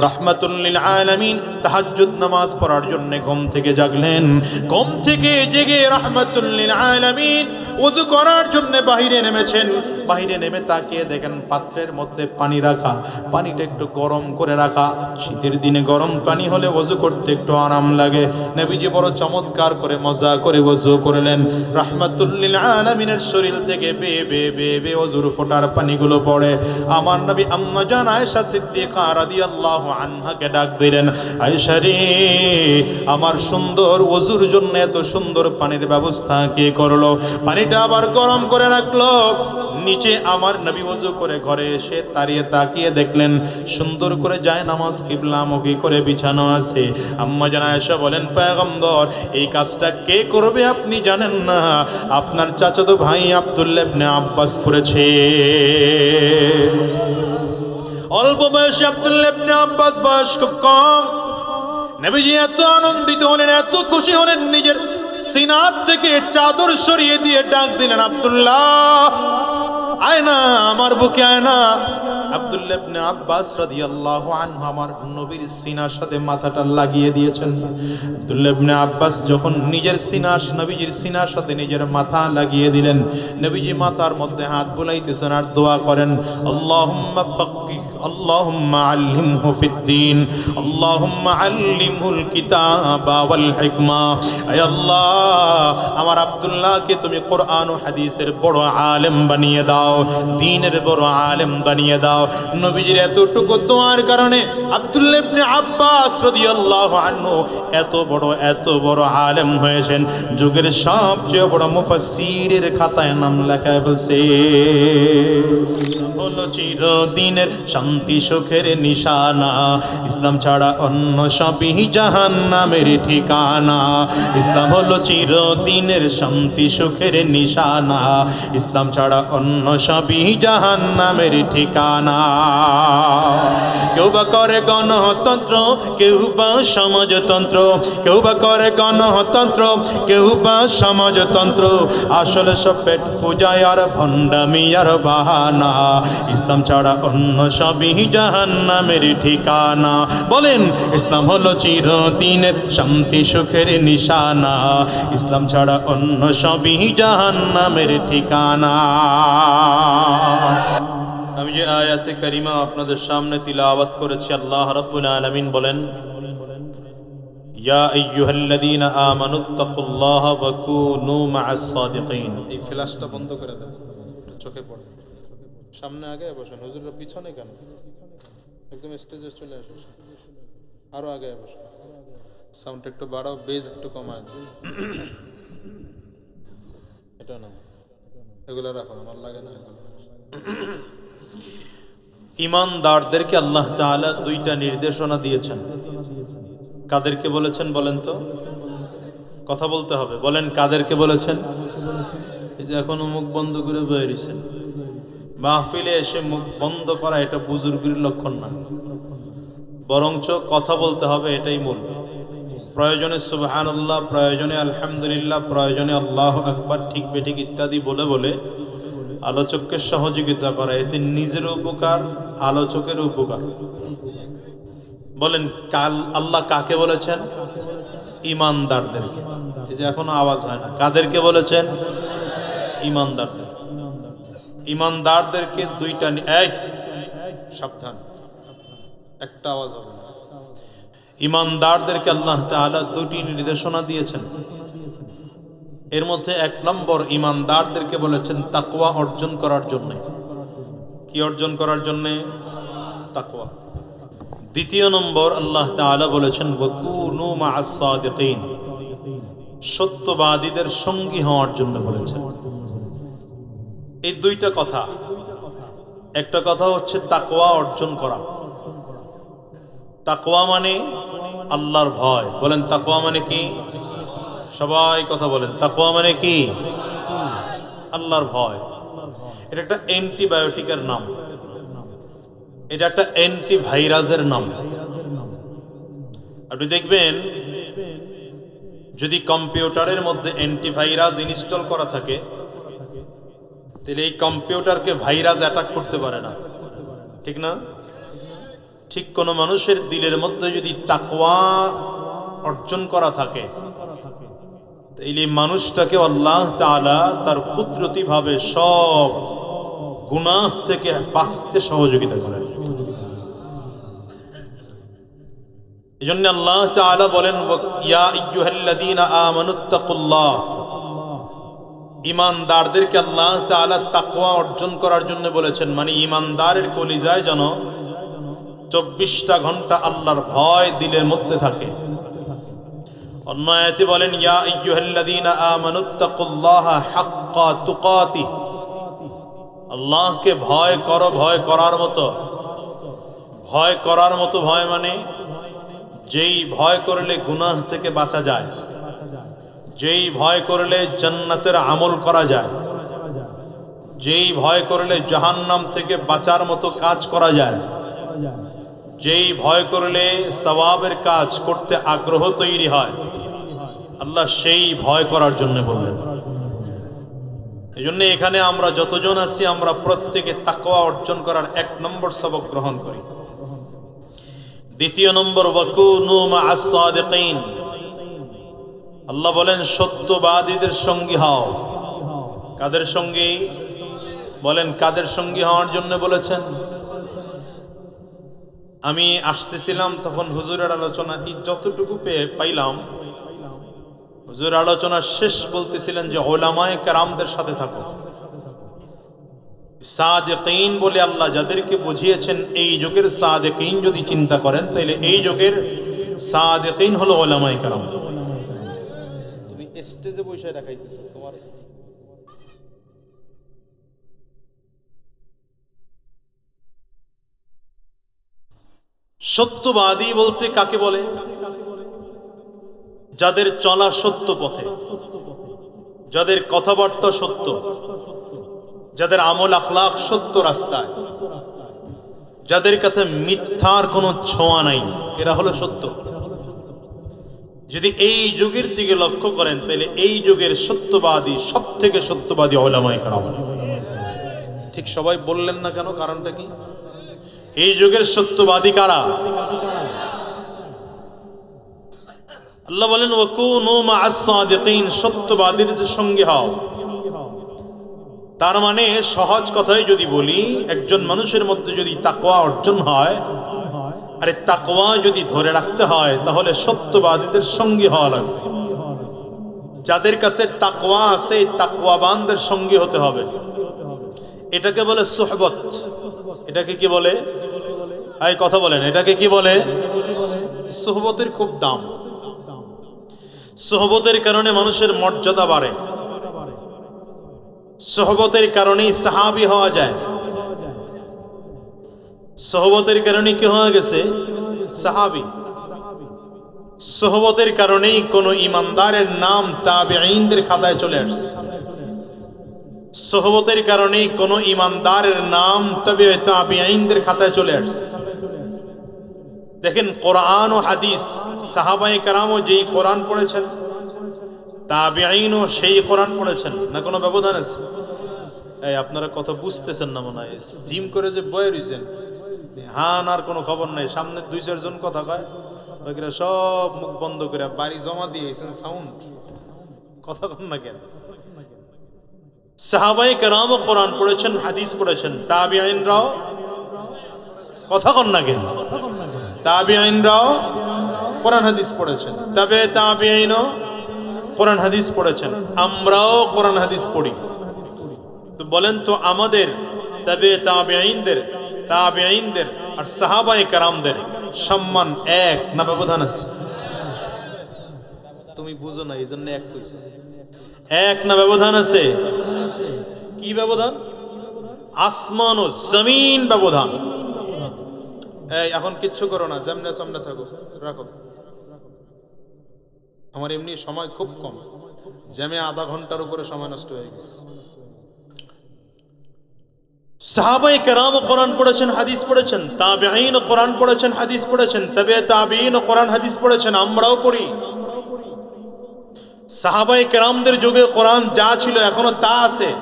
রহমাতুল্লিল আলামিন তাহাজ্জুদ নামাজ পড়ার জন্য ঘুম থেকে জাগলেন। ঘুম থেকে জেগে রহমাতুল্লিল আলামিন ওযু করার জন্য বাইরে নেমেছেন। বাইরে নেমে তাকিয়ে দেখেন পাত্রের মধ্যে পানি রাখা। পানিটা একটু গরম করে রাখা। শীতের দিনে গরম পানি হলে ওযু করতে একটু আরাম লাগে। নবীজি বড় চমৎকার করে মজা করে ওযু করলেন। রাহমাতুল্লিল শরীর থেকে বে বে বে বে ওযুর ফোটার পানিগুলো পড়ে। আমার নবী আম্মা জান আয়েশা সিদ্দিকা রাদিয়াল্লাহু আনহাকে ডাক দিলেন, আয়েশা রে, আমার সুন্দর ওযুর জন্য এত সুন্দর পানির ব্যবস্থা কে করল? পানিটা আবার গরম করে রাখল। নিচে আমার নবী ওযু করে ঘরে এসে তাড়িয়ে তাকিয়ে দেখলেন, সুন্দর করে যায় নামাজ কিবলামুখী করে বিছানো আছে। আম্মা জান আয়েশা বলেন, পয়গম্বর, এই কাজটা কে করবে আপনি জানেন না। আপনার চাচাতো ভাই আব্দুল্লাহ ইবনে আব্বাস করেছে। অল্প বয়সে আব্দুল্লাহ ইবনে আব্বাস বয়স খুব কম। নবীজি এত আনন্দিত হলেন, এত খুশি হলেন, নিজের সিনাত থেকে চাদর সরিয়ে দিয়ে ডাক দিলেন, আব্দুল্লাহ আয় না আমার বুকে আয়না। আব্দুল্লাহ ইবনে আব্বাস রাদিয়াল্লাহু আনহু আমার নবীর সিনার সাথে মাথাটা লাগিয়ে দিয়েছেন। আব্দুল্লাহ ইবনে আব্বাস যখন নিজের সিনার, নবীজির সিনার সাথে নিজের মাথা লাগিয়ে দিলেন, নবীজি মাথার মধ্যে হাত বুলাইতেছেন আর দোয়া করেন, আল্লাহুম্মা ফাক্কিহ اللهم علمه في الدين اللهم علمه الكتاب والحكمة اي الله আমার আব্দুল্লাহকে তুমি কোরআন ও হাদিসের বড় আলেম বানিয়ে দাও দ্বীনের বড় আলেম বানিয়ে দাও নবীজির এতটুকু দোয়ার কারণে আব্দুল্লাহ ইবনে আব্বাস রাদিয়াল্লাহু আনহু এত বড় এত বড় আলেম হয়েছেন যুগের সবচেয়ে বড় মুফাসসিরের খাতায় নাম লেখা ফেলছে হলো চিরদিনের শান্তি, সুখের নিশানা। ইসলাম ছাড়া অন্য সবই জাহান নামের ঠিকানা। ইসলাম হলো চিরদিনের শান্তি, সুখের নিশানা। ইসলাম ছাড়া অন্য সবই জাহান নামের ঠিকানা। কেউ বা করে গণতন্ত্র, কেউ বা সমাজতন্ত্র। কেউ বা করে গণতন্ত্র, কেউ বা সমাজতন্ত্র। আসলে সব পেট পূজায় আর ভণ্ডামি আর বাহানা। ইসলাম ছাড়া অন্য সবই জাহান নামের ঠিকানা। বলেন, ইসলাম হলো চিরদিনের শান্তি, সুখের নিশানা। ইসলাম ছাড়া অন্য সবই জাহান নামের ঠিকানা। আমি যে আয়াতে করিমা আপনাদের সামনে তিলাওয়াত করেছি, আল্লাহ রাব্বুল আলামিন বলেন চোখে পড়ে। সামনে আগে বসেন। হুজুরের পিছনে কেন? একদম স্টেজে চলে আসুন। আরও আগে বসুন। সাউন্ড একটু বাড়াও বেজ একটু কমায় এটা না এগুলো রাখো, আমার লাগে না এগুলো। ইমানদারদেরকে আল্লাহ তাআলা দুইটা নির্দেশনা দিয়েছেন। কাদেরকে বলেছেন বলেন তো? কথা বলতে হবে। বলেন কাদেরকে বলেছেন? এই যে এখন মুখ বন্ধ করে বেরিয়েছেন মাহফিলে এসে মুখ বন্ধ করা এটা বুজুর্গির লক্ষণ না। বরঞ্চ কথা বলতে হবে এটাই মূল। প্রয়োজনে সুবহানাল্লাহ, প্রয়োজনে আলহামদুলিল্লাহ, প্রয়োজনে আল্লাহ আকবার, ঠিক বেঠিক ইত্যাদি বলে বলে আলোচককে সহযোগিতা করা। এতে নিজের উপকার আলোচকের উপকার। বলেন, কাল আল্লাহ কাকে বলেছেন? ইমানদারদেরকে। এই যে এখনও আওয়াজ হয় না। কাদেরকে বলেছেন? ইমানদারদের ইমানদারদেরকে দুইটা এক সাবধান। একটা আওয়াজ হবে ইমানদারদেরকে আল্লাহ তাআলা দুটি নির্দেশনা দিয়েছেন। এর মধ্যে এক নম্বর, ইমানদারদেরকে বলেছেন তাকওয়া অর্জন করার জন্য। কি অর্জন করার জন্য? তাকওয়া। দ্বিতীয় নম্বর, আল্লাহ তাআলা বলেছেন, ওয়াকুনু মা'আস সাদিকিন সত্যবাদীদের সঙ্গী হওয়ার জন্য বলেছেন। এই দুইটা কথা। একটা কথা হচ্ছে তাকোয়া অর্জন করা। তাকোয়া মানে আল্লাহর ভয়। বলেন তাকোয়া মানে কি? সবাই কথা বলেন। তাকোয়া মানে কি? আল্লাহর ভয়। এটা একটা অ্যান্টিবায়োটিকের নাম। এটা একটা অ্যান্টি ভাইরাসের নাম। আপনি দেখবেন, যদি কম্পিউটারের মধ্যে অ্যান্টিভাইরাস ইনস্টল করা থাকে তাহলে এই কম্পিউটারকে ভাইরাস অ্যাটাক করতে পারে না। ঠিক না? ঠিক কোন মানুষের দিলের মধ্যে যদি তাকওয়া অর্জন করা থাকে, তাইলে মানুষটাকে আল্লাহ তাআলা তার কুদরতি ভাবে সব গুনাহ থেকে বাঁচতে সহযোগিতা করেন। এজন্য আল্লাহ তাআলা বলেন ইয়া আইয়ুহাল্লাযীনা আমানুত্তাকুল্লাহ ইমানদারদেরকে আল্লাহ তাআলা তাকওয়া অর্জন করার জন্য বলেছেন মানে ইমানদারের কলিজায় যেন চব্বিশটা ঘণ্টা আল্লাহর ভয় দিলের মধ্যে থাকে। অন্য বলেন, ইয়া আইয়ুহাল্লাযীনা আমানুত্তাকুল্লাহা হাক্কা তুকাতি আল্লাহকে ভয় করো, ভয় করার মতো। ভয় করার মতো ভয় মানে যেই ভয় করলে গুনাহ থেকে বাঁচা যায়। যেই ভয় করলে জান্নাতের আমল করা যায়, যেই ভয় করলে জাহান্নাম থেকে বাঁচার মতো কাজ করা যায়, যেই ভয় করলে সওয়াবের কাজ করতে আগ্রহ তৈরি হয়, আল্লাহ সেই ভয় করার জন্য বললেন। এই জন্য এখানে আমরা যতজন আছি, আমরা প্রত্যেকে তাকওয়া অর্জন করার এক নম্বর সবক গ্রহণ করি। দ্বিতীয় নম্বর ওয়াকুনু মা'আস সাদিকিন আল্লাহ বলেন, সত্যবাদীদের সঙ্গী হও। কাদের সঙ্গী? বলেন, কাদের সঙ্গী হওয়ার জন্য বলেছেন? আমি আসতেছিলাম, তখন হুজুরের আলোচনা যতটুকু পেয়ে পাইলাম, হুজুর আলোচনা শেষ বলতেছিলেন যে, ওলামায়ে কারামদের সাথে থাকো। সাদেকিন বলে আল্লাহ যাদেরকে বুঝিয়েছেন, এই যুগের সাদেকিন যদি চিন্তা করেন তাহলে এই যুগের সাদেকিন হলো ওলামায়ে কেরাম। স্টেজে বসে রাখাইতেছো তোমার। সত্যবাদী বলতে কাকে বলে? যাদের চলা সত্য পথে। যাদের কথাবার্তা সত্য। যাদের আমল আখলাক সত্য রাস্তায়। যাদের কাছে মিথ্যার কোনো ছোঁয়া নাই, এরা হলো সত্য। যদি এই যুগের দিকে লক্ষ্য করেন, তাহলে এই যুগের সত্যবাদী সব থেকে সত্যবাদী ওলামাই কারাম। ঠিক সবাই বললেন না কেন? কারণটা কি? এই যুগের সত্যবাদী কারা? আল্লাহ বলেন সত্যবাদীদের সঙ্গে হও। তার মানে সহজ কথায় যদি বলি, একজন মানুষের মধ্যে যদি তাকওয়া অর্জন হয় আরে তাকওয়া যদি ধরে রাখতে হয়, তাহলে সত্যবাদীদের সঙ্গী হওয়া লাগবে। যাদের কাছে তাকওয়া আছে তাকওয়াবানদের সঙ্গী হতে হবে। এটাকে বলে সোহবত। এটাকে কি বলে? এই কথা বলেন। এটাকে কি বলে? সোহবতের খুব দাম। সোহবতের কারণে মানুষের মর্যাদা বাড়ে। সোহবতের কারণেই সাহাবি হওয়া যায়। সোহবতের কারণে কি হয়ে গেছে? সাহাবি। সোহবতের কারণেই কোন ইমানদারের নাম তাবেঈনদের খাতায় চলে আসছে। সোহবতের কারণেই কোন ইমানদারের নাম তবে তাবেঈনদের খাতায় চলে আসছে। দেখেন, কোরআন ও হাদিস সাহাবাই কারামও যেই কোরআন পড়েছেন, তাবেঈনও সেই কোরআন পড়েছেন, না কোনো ব্যবধান আছে? এই, আপনারা কথা বুঝতেছেন না মনে হয়। জিম করে যে বয়ে রয়েছেন হান আর কোনো খবর নাই। সামনে দুই চারজন কথা কয়। সব মুখ বন্ধ করে বাড়ি জমা দিয়েছেন সাউন্ড কথা কন না কেন? সাহাবাই কেরামও কোরআন পড়েছেন, হাদিস পড়েছেন। তাবিআইনরাও কথা কন না কেন? তাবিআইনরাও কোরআন, হাদিস পড়েছেন। তবে তাবিআইনও কোরআন, হাদিস পড়েছেন। আমরাও কোরআন, হাদিস পড়ি। তো বলেন তো আমাদের, তবে তাবিআইনদের তাবিআইনদের আর সাহাবায়ে কেরামদের সম্মান এক। না ব্যবধান আছে? তুমি বুঝো না এই জন্য এক কইছে। এক না ব্যবধান আছে? কি ব্যবধান? আসমান ও জমিন ব্যবধান। এই, এখন কিচ্ছু করো না, যেমনে সামনে থাকো, রাখো। আমার এমনি সময় খুব কম। জ্যামে আধা ঘণ্টার উপরে সময় নষ্ট হয়ে গেছে। সাহাবাই কেরাম কোরআন পড়েছেন, হাদিস পড়েছেন, তাবেঈন কোরআন পড়েছেন, হাদিস পড়েছেন, তবে তাবেঈন কোরআন, হাদিস পড়েছেন, আমরাও পড়ি। সাহাবাই কেরামদের যুগে কোরআন যা ছিল এখনও তা আছে।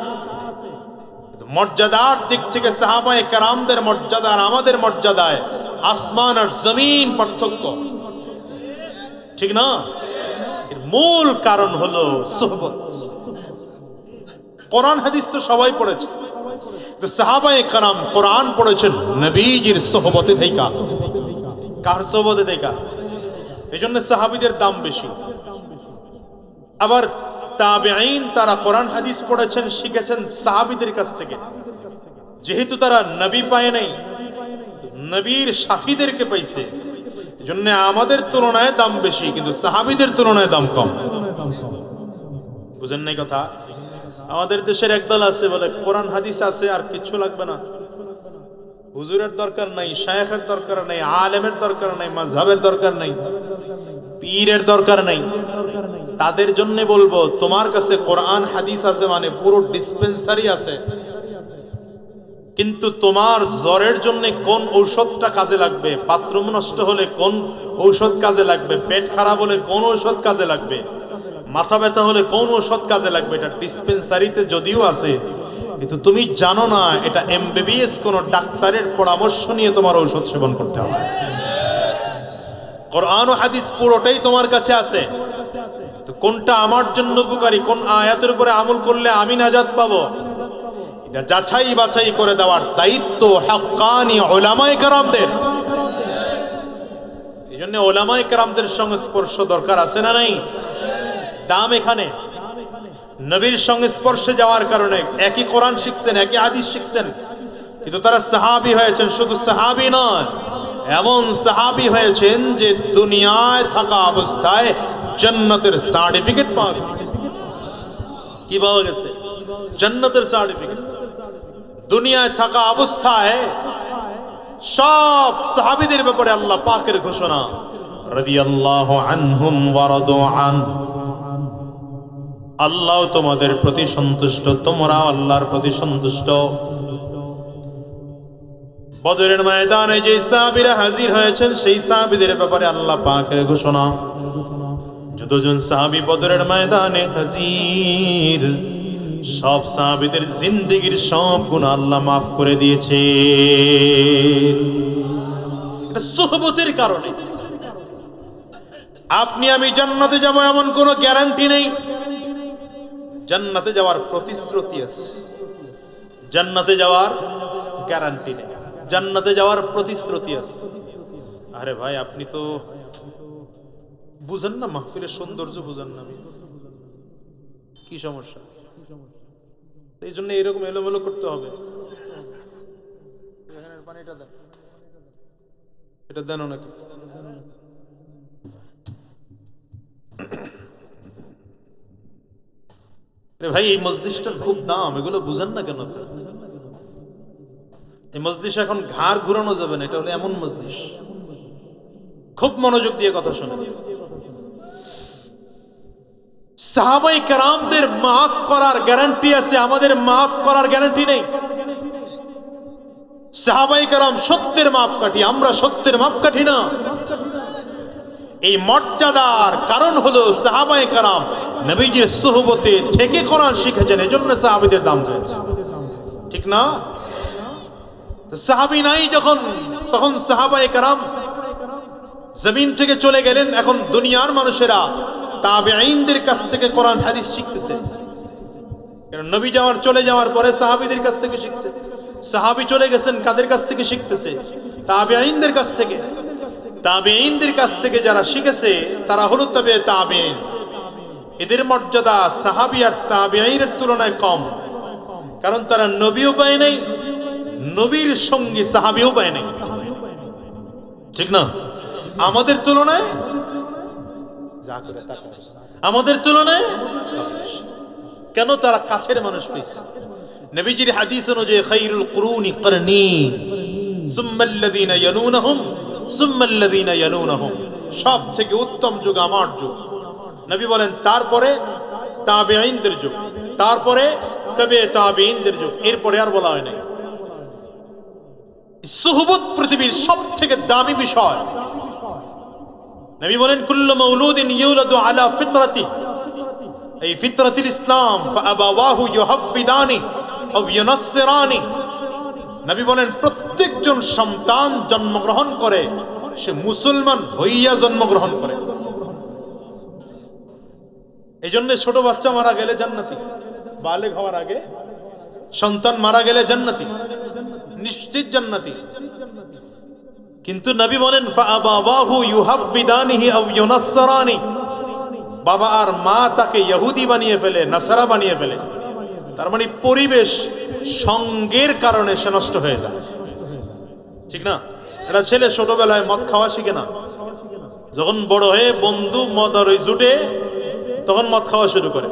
মর্যাদার দিক থেকে সাহাবাই কেরামদের মর্যাদা আর আমাদের মর্যাদায় আসমান আর জমিন পার্থক্য। ঠিক না? এর মূল কারণ হলো সোহবত। কোরআন, হাদিস তো সবাই পড়েছে। কারাম পড়েছেন কার জন্য সাহাবিদের দাম বেশি আবার তারা হাদিস পড়েছেন শিখেছেন সাহাবিদের কাছ থেকে যেহেতু তারা নবী পায় নাই নবীর সাথীদেরকে পাইছে এজন্য আমাদের তুলনায় দাম বেশি কিন্তু সাহাবিদের তুলনায় দাম কম বুঝেন নাই কথা আমাদের দেশের একদল আছে বলে কোরআন, হাদিস আছে, আর কিছু লাগবে না। হুজুরের দরকার নাই, শায়েখের দরকার নাই, আলেমের দরকার নাই মাঝহাবের দরকার নাই, পীরের দরকার নাই। তাদের জন্য বলব, তোমার কাছে কোরআন, হাদিস আছে মানে পুরো ডিসপেন্সারি আছে। কিন্তু তোমার জ্বরের জন্য কোন ঔষধটা কাজে লাগবে? বাথরুম নষ্ট হলে কোন ঔষধ কাজে লাগবে? পেট খারাপ হলে কোন ঔষধ কাজে লাগবে? মাথা ব্যথা হলে কোন ওষুধ কাজে লাগবে? এটা ডিসপেন্সারিতে যদিও আছে, কিন্তু তুমি জানো না, এটা এমবিবিএস কোন ডাক্তারের পরামর্শ নিয়ে তোমার ঔষধ সেবন করতে হবে। কোরআন ও হাদিস পুরোটাই তোমার কাছে আছে। কোনটা আমার জন্য উপকারী? কোন আয়াতের উপরে আমল করলে আমি নাজাত পাবো? এটা যাচাই বাছাই করে দেওয়ার দায়িত্ব হাক্কানি ওলামায়ে কেরামদের। এই জন্য ওলামায়ে কেরামদের সংস্পর্শ দরকার আছে না নাই? দাম এখানে। নবীর সংস্পর্শে যাওয়ার কারণে একই কোরআন শিখছেন, একই হাদিস শিখছেন। কিন্তু তারা সাহাবি হয়েছেন, শুধু সাহাবি নয়, এমন সাহাবি হয়েছেন যে দুনিয়ায় থাকা অবস্থায় জান্নাতের সার্টিফিকেট পাওয়া গেছে। কি পাওয়া গেছে? জান্নাতের সার্টিফিকেট দুনিয়ায় থাকা অবস্থায় সব সাহাবিদের ব্যাপারে আল্লাহ পাকের ঘোষণা, রাদিয়াল্লাহু আনহুম ওয়া রাদু আন। আল্লাহ তোমাদের প্রতি সন্তুষ্ট তোমরা আল্লাহর প্রতি সন্তুষ্ট। বদরের ময়দানে যে সাহাবীরা হাজির হয়েছেন, সেই সাহাবীদের ব্যাপারে আল্লাহ পাকের ঘোষণা। যতজন সাহাবী বদরের ময়দানে হাজির, সব সাহাবীদের জিন্দেগির সব গুণ আল্লাহ মাফ করে দিয়েছে এটা সোহবতের কারণে। আপনি আমি জান্নাতে যাব এমন কোনো গ্যারান্টি নেই। জান্নাতে যাওয়ার প্রতিশ্রুতি আছে। জান্নাতে যাওয়ার গ্যারান্টি নেই। জান্নাতে যাওয়ার প্রতিশ্রুতি আছে। আরে ভাই, আপনি তো বুঝেন না, মাহফিলের সৌন্দর্য বুঝেন না। কি সমস্যা? এই জন্য এরকম এলোমেলো করতে হবে। এটা দেন ওনাকে। ভাই, এই মসজিদটার খুব দাম, এগুলো বুঝেন না কেন? এই মসজিদ এখন ঘাড় ঘুরানো যাবে না, এটা হলো এমন মসজিদ। খুব মনোযোগ দিয়ে কথা শুনে সাহাবাই কারামদের মাফ করার গ্যারান্টি আছে, আমাদের মাফ করার গ্যারান্টি নেই। সাহাবাই কারাম সত্যের মাপ কাঠি আমরা সত্যের মাপ কাঠি না। এই মর্যাদার কারণ হলো সাহাবাই কারাম নবীজির সোহবতে থেকে কোরআন শিখেছেন, এজন্য সাহাবিদের দাম হয়েছে ঠিক না? সাহাবি নাই যখন, তখন সাহাবাই কারাম জমিন থেকে চলে গেলেন। এখন দুনিয়ার মানুষেরা তাবে আইনদের কাছ থেকে কোরআন, হাদিস শিখতেছে। নবী যাওয়ার, চলে যাওয়ার পরে সাহাবিদের কাছ থেকে শিখছে। সাহাবি চলে গেছেন কাদের কাছ থেকে শিখতেছে? তাবে আইনদের কাছ থেকে। তাবে আইনদের কাছ থেকে যারা শিখেছে, তারা হলো তবে তাবে এদের মর্যাদা সাহাবি আর তাবে আইনের তুলনায় কম। কারণ তারা নবীও পায় নাই, নবীর সঙ্গে সাহাবিও পায় নাই। ঠিক না? আমাদের তুলনায়। আমাদের তুলনায়? কেন তারা কাছের মানুষ পেয়েছে নবীজির হাদিস অনুযায়ী, খাইরুল কুরুনি করনি সুম্মাল্লাযীনা ইয়ালুনহুম সব থেকে উত্তম যুগ আমার যুগ। নবী বলেন, তারপরে তাবেঈনদের যুগ, তারপরে তবে তাবেঈনদের যুগ, এরপরে আর বলা হয় নাই। সুহবত পৃথিবীর সব থেকে দামি বিষয়, নবী বলেন, কুল্লু মাউলুদিন ইউলাদু আলা ফিতরাতি। এই ফিতরাতিল ইসলাম, ফাআবাওয়াহু ইউহাফিদানি আও ইউনাসসিরানি। নবী বলেন, প্রত্যেকজন সন্তান জন্মগ্রহণ করে, সে মুসলমান হইয়া জন্মগ্রহণ করে। এই জন্য ছোট বাচ্চা মারা গেলে জান্নাতি, বালেগ হওয়ার আগে সন্তান মারা গেলে জান্নাতি, নিশ্চিত জান্নাতি। কিন্তু নবী বলেন বাবা আর মা তাকে ইহুদি বানিয়ে ফেলে, নাসারা বানিয়ে ফেলে। তার মানে পরিবেশ সঙ্গের কারণে সে নষ্ট হয়ে যায়। ঠিক না? এটা ছেলে ছোটবেলায় মদ খাওয়া শিখে না। যখন বড় হয়ে বন্ধু মদ আর ওই জুটে, তখন মদ খাওয়া শুরু করে।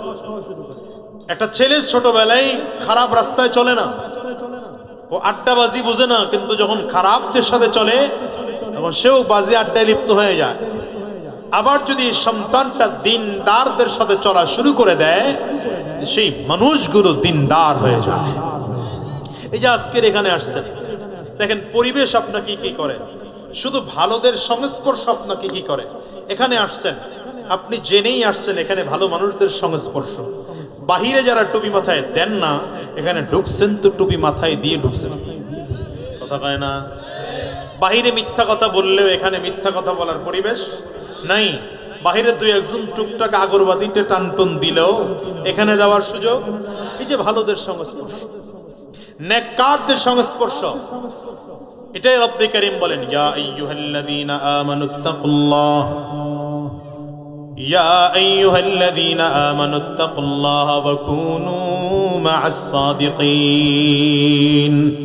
একটা ছেলে ছোটবেলায় খারাপ রাস্তায় চলে না। ও আড্ডাবাজি বুঝে না, কিন্তু যখন খারাপদের সাথে চলে, তখন সেও বাজি আড্ডায় লিপ্ত হয়ে যায়। আবার যদি সন্তানটা দিনদারদের সাথে চলা শুরু করে দেয়, সেই মানুষগুলো দিনদার হয়ে যায়। এই যে আজকের এখানে আসছেন, দেখেন পরিবেশ আপনাকে কি করে? শুধু ভালোদের সংস্পর্শ আপনাকে কি করে? এখানে আসছেন, আপনি জেনেই আসছেন এখানে ভালো মানুষদের সংস্পর্শ। বাহিরে যারা টুপি মাথায় দেন না, এখানে ঢুকছেন তো টুপি মাথায় দিয়ে ঢুকছেন। কথা কয় না? বাহিরে মিথ্যা কথা বললেও এখানে মিথ্যা কথা বলার পরিবেশ নাই। বাহিরে দুই একজন টুকটাক আগরবাতিতে টানটুন দিলেও এখানে দেওয়ার সুযোগ। এই যে ভালোদের সংস্পর্শ। নেককারদের সংস্পর্শ। এটাই রব্বে করিম বলেন, ইয়া আইয়ুহাল্লাযীনা আমানুত্তাকুল্লাহ ইয়া আইয়ুহাল্লাযীনা আমানুত্তাকুল্লাহ ওয়া কুনু মা'আস সাদিকিন।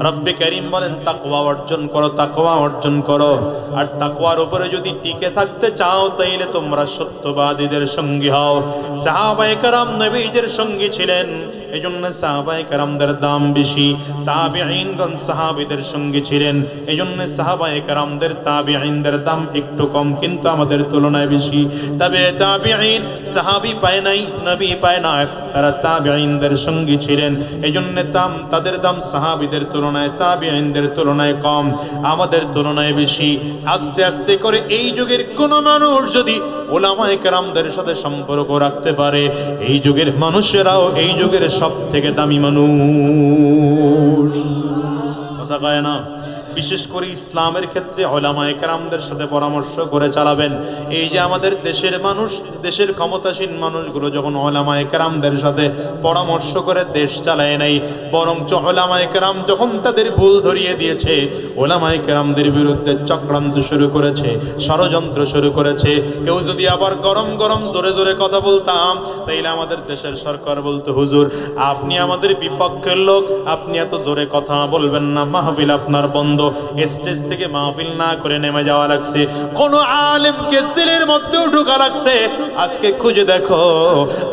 রব্বে করিম বলেন, তাকওয়া অর্জন করো, তাকওয়া অর্জন করো। আর তাকওয়ার উপরে যদি টিকে থাকতে চাও, তাইলে তোমরা সত্যবাদীদের সঙ্গী হও। সাহাবায়ে কেরাম, নবীদের সঙ্গী ছিলেন। এই জন্য সাহাবাই কারামদের দাম বেশি। তাবে আইনগণ সাহাবিদের সঙ্গে ছিলেন, এজন্য জন্য সাহাবাই কারামদের তাবে আইনদের দাম একটু কম, কিন্তু আমাদের তুলনায় বেশি। তবে তাবে আইন সাহাবি পায় নাই, নবী পায় না তারা তাবিঈনদের সঙ্গী ছিলেন। এই জন্য দাম তাদের দাম সাহাবীদের তুলনায় তাবিঈনদের তুলনায় কম। আমাদের তুলনায় বেশি। আস্তে আস্তে করে এই যুগের কোন মানুষ যদি ওলামায়ে কেরামদের সাথে সম্পর্ক রাখতে পারে, এই যুগের মানুষেরাও এই যুগের সব থেকে দামি মানুষ। কথা কয় না? বিশেষ করে ইসলামের ক্ষেত্রে ওলামায়ে কেরামদের সাথে পরামর্শ করে চালাবেন। এই যে আমাদের দেশের মানুষ, দেশের ক্ষমতাসীন মানুষগুলো যখন ওলামায়ে কেরামদের সাথে পরামর্শ করে দেশ চালায় নাই, বরঞ্চ ওলামায়ে কেরাম যখন তাদের ভুল ধরিয়ে দিয়েছে, ওলামায়ে কেরামদের বিরুদ্ধে চক্রান্ত শুরু করেছে, ষড়যন্ত্র শুরু করেছে। কেউ যদি আবার গরম গরম জোরে জোরে কথা বলতাম, তাইলে আমাদের দেশের সরকার বলতো, হুজুর, আপনি আমাদের বিপক্ষের লোক, আপনি এত জোরে কথা বলবেন না, মাহফিল আপনার বন্ধ স্টেজ থেকে মাহফিল না করে নেমে যাওয়া লাগছে। কোন আলেমকে সিলের মধ্যেও ঢোকা লাগছে। আজকে খুঁজে দেখো,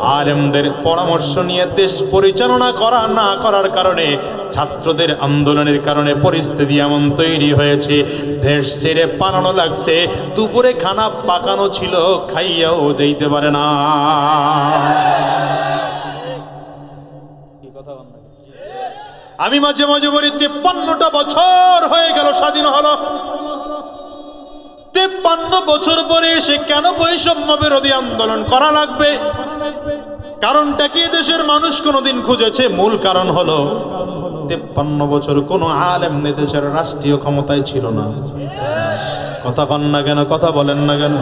আলেমদের পরামর্শ নিয়ে দেশ পরিচালনা করা না করার কারণে, ছাত্রদের আন্দোলনের কারণে পরিস্থিতি এমন তৈরি হয়েছে। দেশ ছেড়ে পালানো লাগছে। দুপুরে খানা পাকানো ছিল, খাইয়াও যেতে পারে না। আমি মাঝে মাঝে বলি, তেপ্পান্নটা বছর হয়ে গেল, স্বাধীন হলো। তেপ্পান্ন বছর পরে এসে কেন বৈষম্য বিরোধী আন্দোলন করা লাগবে? কারণটা কি? দেশের মানুষ কোনোদিন খুঁজেছে, মূল কারণ হলো, তেপ্পান্ন বছর কোনো আলেম দেশের রাষ্ট্রীয় ক্ষমতায় ছিল না। কথা কন না কেন, কথা বলেন না কেন?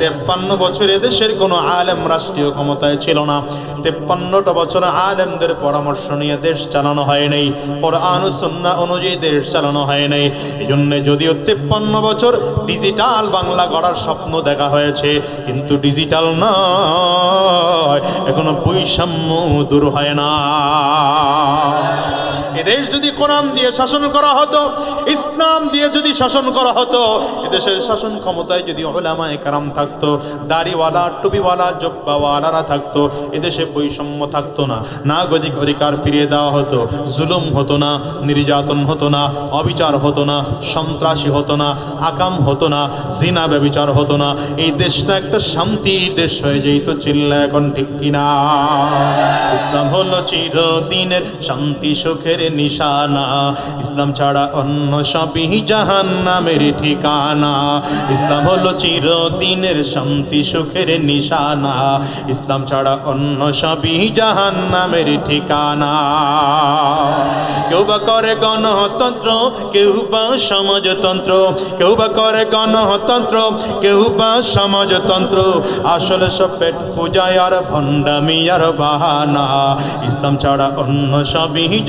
তেপ্পান্ন বছর দেশের কোনো আলেম রাষ্ট্রীয় ক্ষমতায় ছিল না। তেপ্পান্নটা বছর আলেমদের পরামর্শ নিয়ে দেশ চালানো হয় নাই পর আনুসন্না অনুযায়ী দেশ চালানো হয় নাই এই জন্য যদিও তেপ্পান্ন বছর ডিজিটাল বাংলা গড়ার স্বপ্ন দেখা হয়েছে, কিন্তু ডিজিটাল নয়, এখনও বৈষম্য দূর হয় না। এদেশ যদি কোরআন দিয়ে শাসন করা হতো, ইসলাম দিয়ে যদি শাসন করা হতো, এদেশের শাসন ক্ষমতায় যদি ওলামায়ে কারাম থাকতো, দাড়িওয়ালা, টুপিওয়ালা, জব্বাওয়ালারা থাকতো, এদেশে বৈষম্য থাকতো না। নাগরিক অধিকার ফিরিয়ে দেওয়া হতো, জুলুম হতো না, নির্যাতন হতো না, অবিচার হতো না, সন্ত্রাসী হতো না, আকাম হতো না, জিনা ব্যবিচার হতো না। এই দেশটা একটা শান্তির দেশ হয়ে যেত, চিল্লা এখন ঠিক কিনা? ইসলাম হলো চিরদিনের শান্তি সুখের সুখের নিশানা। ইসলাম ছাড়া অন্য সবই জাহান্নামের ঠিকানা। ইসলাম হলো চিরদিনের শান্তি, সুখের নিশানা। ইসলাম ছাড়া অন্য সবই জাহান্নামের ঠিকানা। কেউ বা করে গণতন্ত্র, কেউ বা সমাজতন্ত্র। কেউ বা করে গণতন্ত্র, কেউ বা সমাজতন্ত্র। আসলে সব পেট পূজায় আর ভণ্ডামি আর বাহানা। ইসলাম ছাড়া অন্য সবই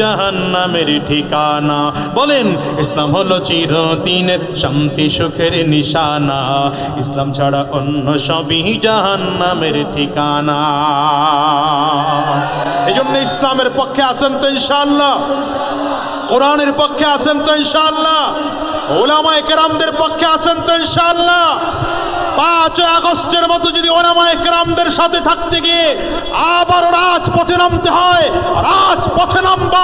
জাহান্নামের ঠিকানা। বলেন, ইসলাম হলো চিরদিনের শান্তি, সুখের নিশানা। ইসলাম ছাড়া অন্য সবই জাহান্নামের ঠিকানা। এই জন্য ইসলামের পক্ষে আছেন তো ইনশাআল্লাহ। কোরআনের পক্ষে আছেন তো ইনশাআল্লাহ। ওলামা একরামদের পক্ষে আছেন তো ইনশাআল্লাহ। পাঁচ আগস্টের মতো যদি ওলামা একরামদের সাথে থাকতে গিয়ে রাজপথে নামতে হয়, রাজপথে নামব,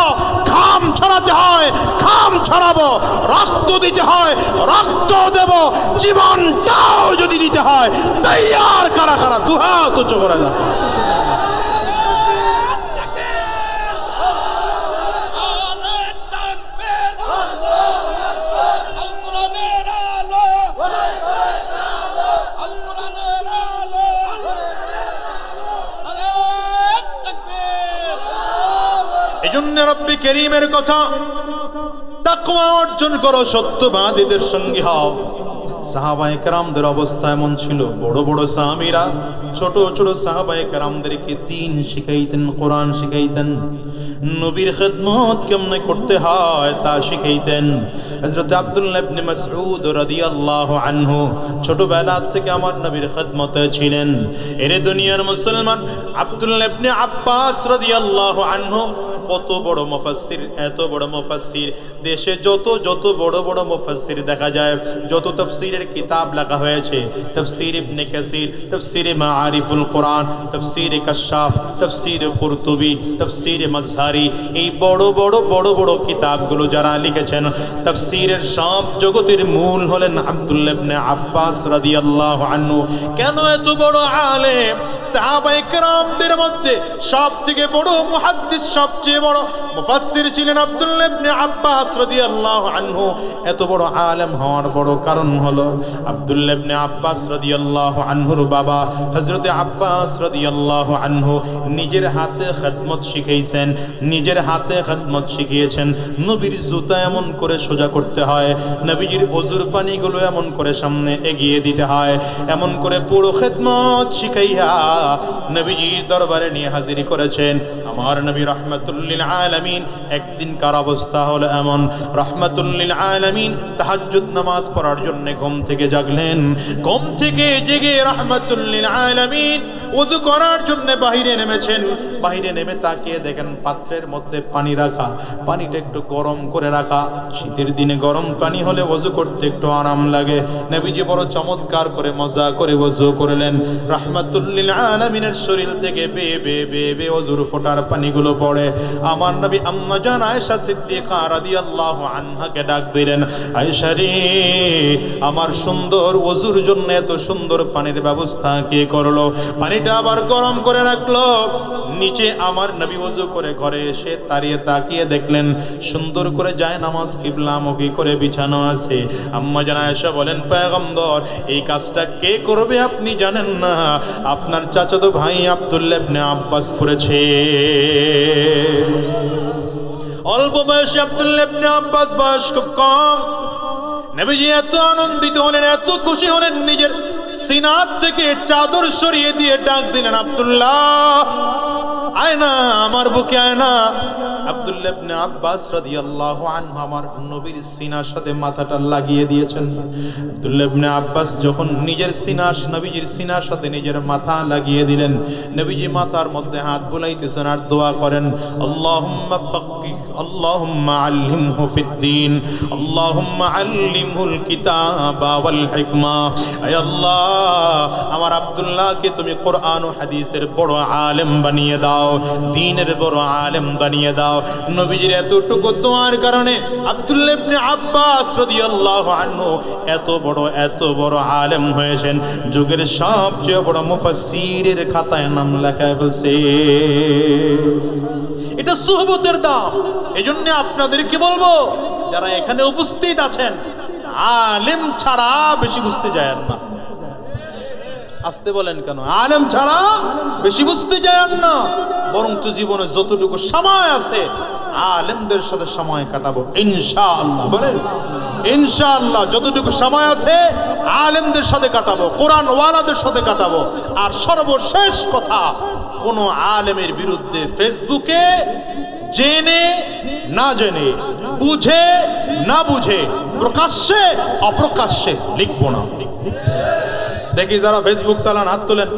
ঘাম ছড়াতে হয়, ঘাম ছড়াবো, রক্ত দিতে হয়, রক্ত দেব, জীবনটাও যদি দিতে হয় তৈয়ার কারা কারা দুহাত তো করে যাবে আলে তাকবীর আল কোরআনের আলো আল কোরআনের আলো আলে তাকবীর এই জন্য রব্বি করিমের কথা। তাকওয়া অর্জন করো, সত্যবাদীদের সঙ্গে হও। সাহাবা একরামদের অবস্থা এমন ছিল, বড় বড় সাহাবীরা, ছোট ছোট সাহাবা একরামদেরকে দিন শিখাইতেন, কোরআন শিখাইতেন। নবীর খেদমত কেমনে করতে হয় তা শিখাইতেন। হযরত আব্দুল্লাহ ইবনে মাসউদ রাদিয়াল্লাহু আনহু ছোটবেলা থেকে আমার নবীর খেদমতে ছিলেন। এরে দুনিয়ার মুসলমান, আব্দুল্লাহ ইবনে আব্বাস রাদিয়াল্লাহু আনহু কত বড় মুফাসসির, এত বড় মুফাসসির। দেশে যত যত বড় বড় মুফাসসির দেখা যায়, যত তাফসীরের কিতাব লেখা হয়েছে। তাফসীর ইবনে কাসির, তাফসীর মাআরিফুল কোরআন, তাফসীর কাশাফ তাফসীর কুরতুবী, তাফসীর মাজহারি। এই বড় বড় বড় বড় কিতাবগুলো যারা লিখেছেন, তাফসীরের সব জগতের মূল হলেন আব্দুল্লাহ ইবনে আব্বাস রাদিয়াল্লাহু আনহু। কেন এত বড় আলেম? সাহাবায়ে কেরামদের মধ্যে সবথেকে বড় মুহাদ্দিস, সবচেয়ে বড়। মুফাসসির ছিলেন ইবনে আব্বাস রাদিয়াল্লাহু আনহু। এত বড় আলেম হওয়ার বড় কারণ হলো ইবনে আব্বাস রাদিয়াল্লাহু আনহুর বাবা হযরত আব্বাস রাদিয়াল্লাহু আনহু নিজের হাতে নিজের হাতে শিখিয়েছেন। নবীর জুতা এমন করে সোজা করতে হয়, নবীজির অজুর পানিগুলো এমন করে সামনে এগিয়ে দিতে হয়, এমন করে পুরো খেদমত শিখাইয়া নবীজির দরবারে নিয়ে হাজির করেছেন। আমার নবী রহমাতুল্লিল আলমিন। একদিন কার অবস্থা হলো এমন। রহমাতুল্লিল আলমিন তাহাজুদ নামাজ পড়ার জন্য ঘুম থেকে জাগলেন। ঘুম থেকে জেগে রহমাতুল্লিল আলমিন ওযু করার জন্য বাহিরে নেমেছেন। বাহিরে নেমে তাকিয়ে দেখেন পাত্রের মধ্যে পানি রাখা। পানিটা একটু গরম করে রাখা। শীতের দিনে গরম পানি হলে ওযু করতে একটু আরাম লাগে। নবীজি বড় চমৎকার করে মজা করে ওযু করলেন। রাহমাতুল্লিল আলামিনের শরীর থেকে বে বে বে বে ওযুর ফোটার পানিগুলো পড়ে। আমার নবী আম্মা জান আয়েশা সিদ্দিকা রাদিয়াল্লাহু আনহাকে ডাক দিলেন, আয়েশা আমার সুন্দর ওযুর জন্য এত সুন্দর পানির ব্যবস্থা কে করল? পানিটা আবার গরম করে রাখল। নিচে আমার নবী ওযু করে ঘরে এসে তাড়িয়ে তাকিয়ে দেখলেন, সুন্দর করে যায় নামাজ কিবলামুখী করে বিছানো আছে। আম্মা জান আয়েশা বলেন, পয়গম্বর, এই কাজটা কে করবে আপনি জানেন না। আপনার চাচাতো ভাই আব্দুল্লাহ ইবনে আব্বাস করেছে। অল্প বয়সে আব্দুল্লাহ ইবনে আব্বাস বয়স খুব কম। নবীজি এত আনন্দিত হলেন, এত খুশি হলেন নিজের সিনাত থেকে চাদর সরিয়ে দিয়ে ডাক দিলেন, আব্দুল্লাহ আয় না আমার বুকে আয় না আব্দুল্লাহ ইবনে আব্বাস নবীজির মাথার মধ্যে হাত দোয়া করেন আমার আব্দুল্লাহকে তুমি কোরআন ও হাদিসের বড় আলেম বানিয়ে দাও, দিনের বড় আলেম বানিয়ে দাও। নবীজির এতটুকু দোয়ার কারণে আব্দুল্লাহ ইবনে আব্বাস রাদিয়াল্লাহু আনহু এত বড় এত বড় আলেম হয়েছেন। যুগের সবচেয়ে বড় মুফাসসিরের খাতায় নাম লেখা ফেলছে। এটা সুহবতের দাম এই জন্য আপনাদেরকে বলব, যারা এখানে উপস্থিত আছেন, আলেম ছাড়া বেশি বুঝতে যায় না। আসতে বলেন কেন? আলেম ছাড়া বেশি বুঝতে যায় না। বরঞ্চ জীবনে যতটুকু সময় আছে, আলেমদের সাথে সময় কাটাবো, ইনশাআল্লাহ। বলেন, ইনশাআল্লাহ, যতটুকু সময় আছে, আলেমদের সাথে কাটাবো কোরআন ওয়ালাদের সাথে কাটাবো। আর সর্বশেষ কথা, কোন আলেমের বিরুদ্ধে ফেসবুকে জেনে, না জেনে, বুঝে, না বুঝে, প্রকাশ্যে, অপ্রকাশ্যে লিখব না। দেখি যারা ফেসবুক চালান, হাত তুলেন।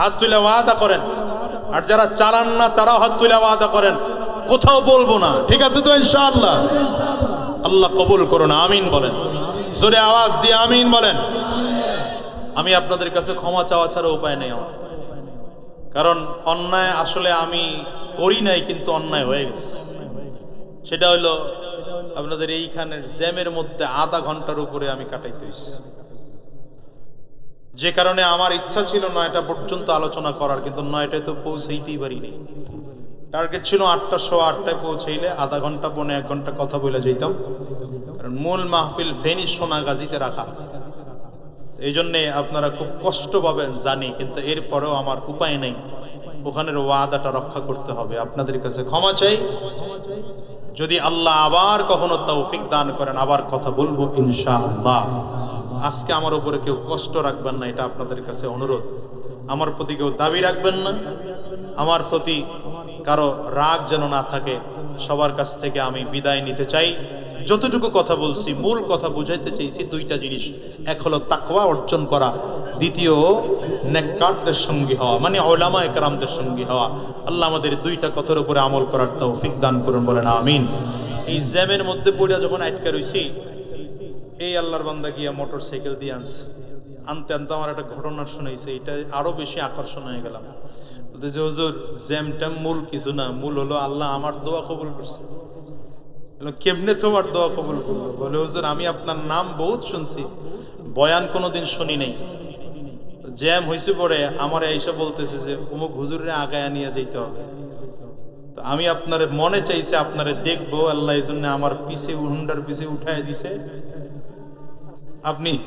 হাত তুলে ওয়াদা করেন। আর যারা চালান না, তারাও হাত তুলে ওয়াদা করেন। কোথাও বলব না। ঠিক আছে তো, ইনশাআল্লাহ? আল্লাহ কবুল করুন, আমিন বলেন। জোরে আওয়াজ দিয়ে আমিন বলেন। আমি আপনাদের কাছে ক্ষমা চাওয়া ছাড়া উপায় নেই আমার। কারণ অন্যায় আসলে আমি করি নাই, কিন্তু অন্যায় হয়ে গেছে। সেটা হলো আপনাদের এইখানের জ্যামের মধ্যে আধা ঘণ্টার উপরে আমি কাটাইতে হয়েছি যে কারণে আমার ইচ্ছা ছিল নয়টা পর্যন্ত আলোচনা করার, কিন্তু নয়টায় তো পৌঁছাইতেই পারিনি। টার্গেট ছিল আটটার শো আটটায় পৌঁছাইলে আধা ঘণ্টা, পৌনে এক ঘণ্টা কথা বলে যেতাম কারণ মূল মাহফিল ফেনী সোনাগাজীতে রাখা। এই জন্যে আপনারা খুব কষ্ট পাবেন জানি, কিন্তু এরপরেও আমার উপায় নেই। ওখানের ওয়াদাটা রক্ষা করতে হবে। আপনাদের কাছে ক্ষমা চাই। যদি আল্লাহ আবার কখনো তৌফিক দান করেন, আবার কথা বলব ইনশাআল্লাহ। আজকে আমার উপরে কেউ কষ্ট রাখবেন না, এটা আপনাদের কাছে অনুরোধ। আমার প্রতি কেউ দাবি রাখবেন না। আমার প্রতি কারও রাগ যেন না থাকে, সবার কাছ থেকে আমি বিদায় নিতে চাই। যতটুকু কথা বলছি, মূল কথা বুঝাইতে চাইছি দুইটা জিনিস। এক হলো তাকওয়া অর্জন করা, দ্বিতীয় নেককারদের সঙ্গী হওয়া মানে ওলামা একরামদের সঙ্গী হওয়া। আল্লাহ আমাদের দুইটা কথার উপরে আমল করার তৌফিক দান করুন বলেন, আমিন। এই জ্যামের মধ্যে পড়িয়া যখন আটকা রইছি এই আল্লাহর বান্দা গিয়া মোটর সাইকেল দিয়ে আনছে। আনতে আনতে আমার একটা ঘটনা শুনাইছে, এটা আরও বেশি আকর্ষণ হয়ে গেলাম। যে হুজুর জ্যাম ট্যাম মূল কিছু না, মূল হলো আল্লাহ আমার দোয়া কবুল করছে। কেমনে তোমার দোয়া কবুল করল? বলে, হুজুর, আমি আপনার নাম বহুত শুনছি, বয়ান কোনোদিন শুনি নাই। জ্যাম হয়েছে পরে আমার এইসব বলতেছে যে, অমুক হুজুরের আগায় নিয়ে যেতে হবে। তো আমি আপনার মনে চাইছে, আপনারে দেখব, আল্লাহ এই জন্য আমার পিছে, হুন্ডার পিছে উঠায় দিছে। আপনি,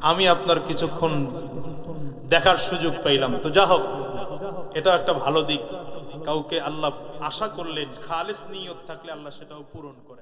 আমি আপনার কিছুক্ষণ দেখার সুযোগ পাইলাম। তো যা হোক, এটা একটা ভালো দিক। কাউকে আল্লাহ আশা করলেন, খালেস নিয়ত থাকলে আল্লাহ সেটাও পূরণ করে